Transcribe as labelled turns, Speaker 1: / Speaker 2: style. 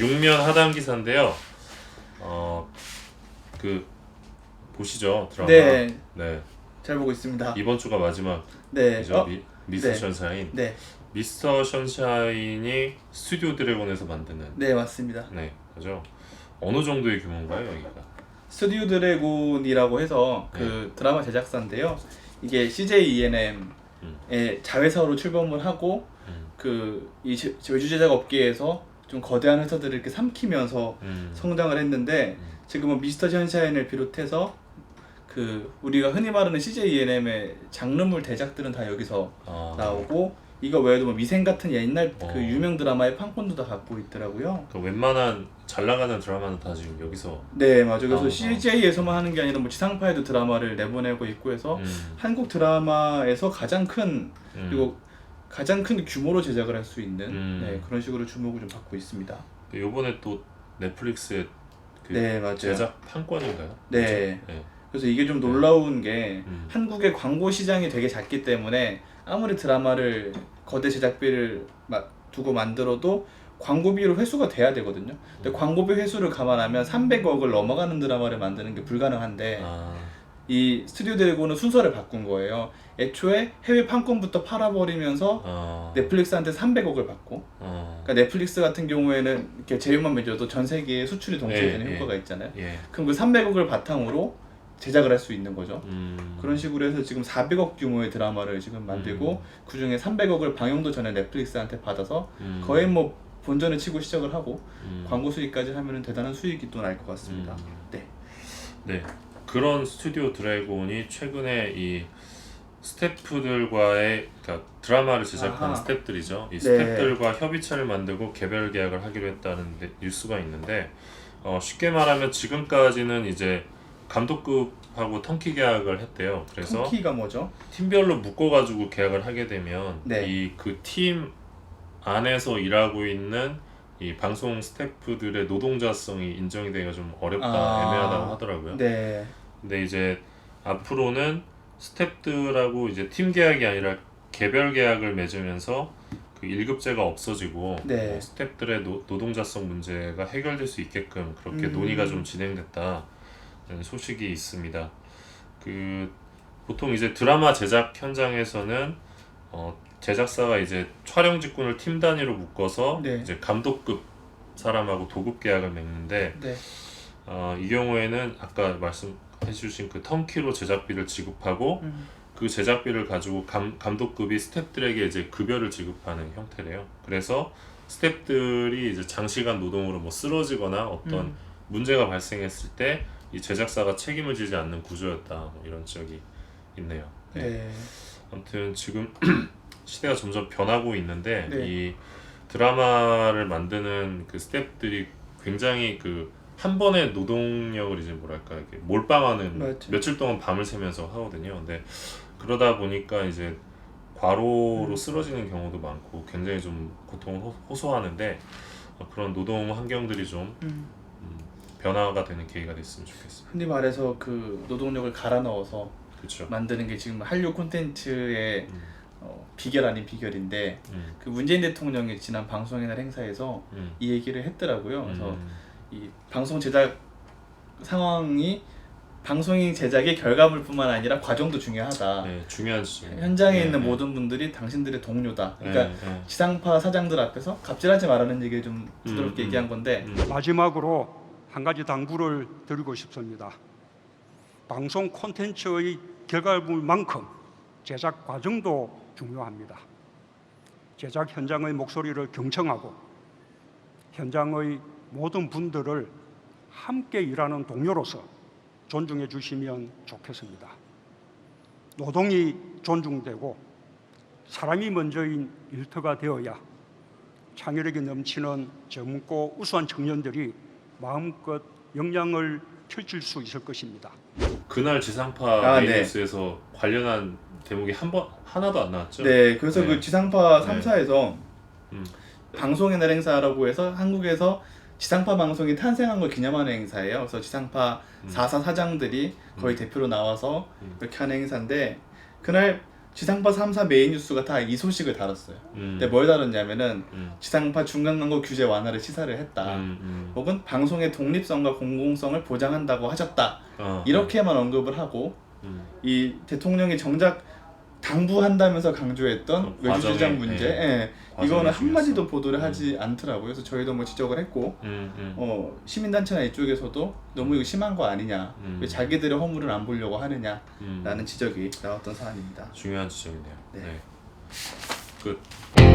Speaker 1: 육면 하단 기사인데요. 어, 그 보시죠 드라마.
Speaker 2: 네,
Speaker 1: 네.
Speaker 2: 잘 보고 있습니다.
Speaker 1: 이번 주가 마지막이죠.
Speaker 2: 네, 어,
Speaker 1: 미,
Speaker 2: 네.
Speaker 1: 션샤인.
Speaker 2: 네,
Speaker 1: 미스터 션샤인이 스튜디오 드래곤에서 만드는
Speaker 2: 네 맞습니다.
Speaker 1: 네, 그죠. 어느 정도의 규모인가요, 여기가?
Speaker 2: 스튜디오 드래곤이라고 해서 그 드라마 제작사인데요. 이게 CJ E&M의
Speaker 1: 음.
Speaker 2: 자회사로 출범을 하고
Speaker 1: 음.
Speaker 2: 그이 외주 제작 업계에서 좀 거대한 회사들을 이렇게 삼키면서
Speaker 1: 음.
Speaker 2: 성장을 했는데
Speaker 1: 음.
Speaker 2: 지금은 미스터 션샤인을 비롯해서 그 우리가 흔히 말하는 CJ E&M의 장르물 대작들은 다 여기서
Speaker 1: 아,
Speaker 2: 나오고 이거 외에도 뭐 미생 같은 옛날
Speaker 1: 어.
Speaker 2: 그 유명 드라마의 판권도 다 갖고 있더라고요.
Speaker 1: 그 웬만한 잘 나가는 드라마는 다 지금 여기서.
Speaker 2: 네 맞아요. 그래서. CJ에서만 하는 게 아니라 뭐 지상파에도 드라마를 내보내고 있고 해서
Speaker 1: 음,
Speaker 2: 한국 드라마에서 가장 큰
Speaker 1: 음.
Speaker 2: 그리고 가장 큰 규모로 제작을 할 수 있는
Speaker 1: 음.
Speaker 2: 네, 그런 식으로 주목을 좀 받고 있습니다.
Speaker 1: 그 요번에 또 넷플릭스의 그
Speaker 2: 네 맞아요.
Speaker 1: 제작 판권인가요?
Speaker 2: 네.
Speaker 1: 네.
Speaker 2: 그래서 이게 좀 놀라운 게
Speaker 1: 음.
Speaker 2: 한국의 광고 시장이 되게 작기 때문에 아무리 드라마를 거대 제작비를 마- 두고 만들어도 광고비로 회수가 돼야 되거든요. 근데
Speaker 1: 음.
Speaker 2: 광고비 회수를 감안하면 300억을 넘어가는 드라마를 만드는 게 불가능한데
Speaker 1: 아,
Speaker 2: 이 스튜디오 드래곤은 순서를 바꾼 거예요. 애초에 해외 판권부터 팔아버리면서
Speaker 1: 아,
Speaker 2: 넷플릭스한테 300억을 받고
Speaker 1: 어,
Speaker 2: 그러니까 넷플릭스 같은 경우에는 이렇게 제휴만 맺어도 전 세계에 수출이 동시에
Speaker 1: 예,
Speaker 2: 되는
Speaker 1: 예.
Speaker 2: 효과가 있잖아요.
Speaker 1: 예.
Speaker 2: 그럼 그 300억을 바탕으로 제작을 할 수 있는 거죠.
Speaker 1: 음,
Speaker 2: 그런 식으로 해서 지금 400억 규모의 드라마를 지금 만들고
Speaker 1: 음.
Speaker 2: 그 중에 300억을 방영도 전에 넷플릭스한테 받아서
Speaker 1: 음,
Speaker 2: 거의 뭐 본전을 치고 시작을 하고
Speaker 1: 음,
Speaker 2: 광고 수익까지 하면은 대단한 수익이 또 날 것 같습니다.
Speaker 1: 음.
Speaker 2: 네.
Speaker 1: 네 그런 스튜디오 드래곤이 최근에 이 스태프들과의 그러니까 드라마를 제작하는
Speaker 2: 아하.
Speaker 1: 스태프들이죠. 이
Speaker 2: 네.
Speaker 1: 스태프들과 협의체를 만들고 개별 계약을 하기로 했다는 데- 뉴스가 있는데 어, 쉽게 말하면 지금까지는 이제 감독급하고 턴키 계약을 했대요. 그래서
Speaker 2: 터키가 뭐죠?
Speaker 1: 팀별로 묶어가지고 계약을 하게 되면
Speaker 2: 네.
Speaker 1: 이 그 팀 안에서 일하고 있는 이 방송 스태프들의 노동자성이 인정이 되기가 좀 어렵다
Speaker 2: 아.
Speaker 1: 애매하다고 하더라고요.
Speaker 2: 네.
Speaker 1: 근데 이제 앞으로는 스태프들하고 이제 팀 계약이 아니라 개별 계약을 맺으면서 그 일급제가 없어지고
Speaker 2: 네.
Speaker 1: 뭐 스태프들의 노, 노동자성 문제가 해결될 수 있게끔 그렇게
Speaker 2: 음.
Speaker 1: 논의가 좀 진행됐다는 소식이 있습니다. 그 보통 이제 드라마 제작 현장에서는 어, 제작사가 이제 촬영 직군을 팀 단위로 묶어서
Speaker 2: 네.
Speaker 1: 이제 감독급 사람하고 도급 계약을 맺는데
Speaker 2: 네.
Speaker 1: 어, 이 경우에는 아까 말씀해주신 그 턴키로 제작비를 지급하고
Speaker 2: 음.
Speaker 1: 그 제작비를 가지고 감, 감독급이 스태프들에게 이제 급여를 지급하는 형태래요. 그래서 스태프들이 이제 장시간 노동으로 뭐 쓰러지거나 어떤
Speaker 2: 음.
Speaker 1: 문제가 발생했을 때 이 제작사가 책임을 지지 않는 구조였다 뭐 이런 지적이 있네요. 네.
Speaker 2: 네.
Speaker 1: 아무튼 지금 시대가 점점 변하고 있는데
Speaker 2: 네.
Speaker 1: 이 드라마를 만드는 그 스태프들이 굉장히 그 한 번의 노동력을 이제 뭐랄까 이렇게 몰빵하는
Speaker 2: 맞죠.
Speaker 1: 며칠 동안 밤을 새면서 하거든요. 근데 그러다 보니까 이제 과로로
Speaker 2: 음.
Speaker 1: 쓰러지는 경우도 많고 굉장히 좀 고통을 호- 호소하는데 어, 그런 노동 환경들이 좀
Speaker 2: 음.
Speaker 1: 음, 변화가 되는 계기가 됐으면 좋겠습니다.
Speaker 2: 흔히 말해서 그 노동력을 갈아 넣어서
Speaker 1: 그렇죠.
Speaker 2: 만드는 게 지금 한류 콘텐츠의
Speaker 1: 음,
Speaker 2: 어, 비결 아닌 비결인데
Speaker 1: 음,
Speaker 2: 그 문재인 대통령이 지난 방송의 날 행사에서
Speaker 1: 음,
Speaker 2: 이 얘기를 했더라고요. 그래서
Speaker 1: 음,
Speaker 2: 이 방송 제작 상황이 방송인 제작의 결과물뿐만 아니라 과정도 중요하다.
Speaker 1: 네, 중요한 지점.
Speaker 2: 현장에
Speaker 1: 네,
Speaker 2: 있는
Speaker 1: 네.
Speaker 2: 모든 분들이 당신들의 동료다. 그러니까
Speaker 1: 네, 네.
Speaker 2: 지상파 사장들 앞에서 갑질하지 말라는 얘기를 좀 부드럽게
Speaker 1: 음, 음.
Speaker 2: 얘기한 건데
Speaker 1: 음.
Speaker 3: 마지막으로 한 가지 당부를 드리고 싶습니다. 방송 콘텐츠의 결과물만큼 제작 과정도 중요합니다. 제작 현장의 목소리를 경청하고 현장의 모든 분들을 함께 일하는 동료로서 존중해 주시면 좋겠습니다. 노동이 존중되고 사람이 먼저인 일터가 되어야 창의력이 넘치는 젊고 우수한 청년들이 마음껏 역량을 펼칠 수 있을 것입니다.
Speaker 1: 그날 지상파
Speaker 2: 아, 네.
Speaker 1: 뉴스에서 관련한 대목이 한 번 하나도 안 나왔죠.
Speaker 2: 네, 그래서
Speaker 1: 네.
Speaker 2: 그 지상파
Speaker 1: 네.
Speaker 2: 3사에서
Speaker 1: 음.
Speaker 2: 방송의 날 행사라고 해서 한국에서 지상파 방송이 탄생한 걸 기념하는 행사예요. 그래서 지상파
Speaker 1: 음.
Speaker 2: 4사 사장들이 거의
Speaker 1: 음.
Speaker 2: 대표로 나와서
Speaker 1: 음.
Speaker 2: 이렇게 하는 행사인데 그날 지상파 3사 메인 뉴스가 다 이 소식을 다뤘어요.
Speaker 1: 음.
Speaker 2: 근데 뭘 다뤘냐면은
Speaker 1: 음.
Speaker 2: 지상파 중간 광고 규제 완화를 시사를 했다.
Speaker 1: 음, 음.
Speaker 2: 혹은 방송의 독립성과 공공성을 보장한다고 하셨다.
Speaker 1: 어,
Speaker 2: 이렇게만 언급을 하고
Speaker 1: 음.
Speaker 2: 이 대통령이 정작 당부한다면서 강조했던
Speaker 1: 어,
Speaker 2: 외주시장
Speaker 1: 과정의,
Speaker 2: 문제,
Speaker 1: 예.
Speaker 2: 예. 이거는. 한마디도 보도를 하지 않더라고요. 그래서 저희도 뭐 지적을 했고,
Speaker 1: 음, 음.
Speaker 2: 어, 시민단체나 이쪽에서도 너무 이거 심한 거 아니냐,
Speaker 1: 음.
Speaker 2: 왜 자기들의 허물을 안 보려고 하느냐라는
Speaker 1: 음.
Speaker 2: 지적이 나왔던 사안입니다.
Speaker 1: 중요한 지적이네요.
Speaker 2: 네.
Speaker 1: 네. 끝.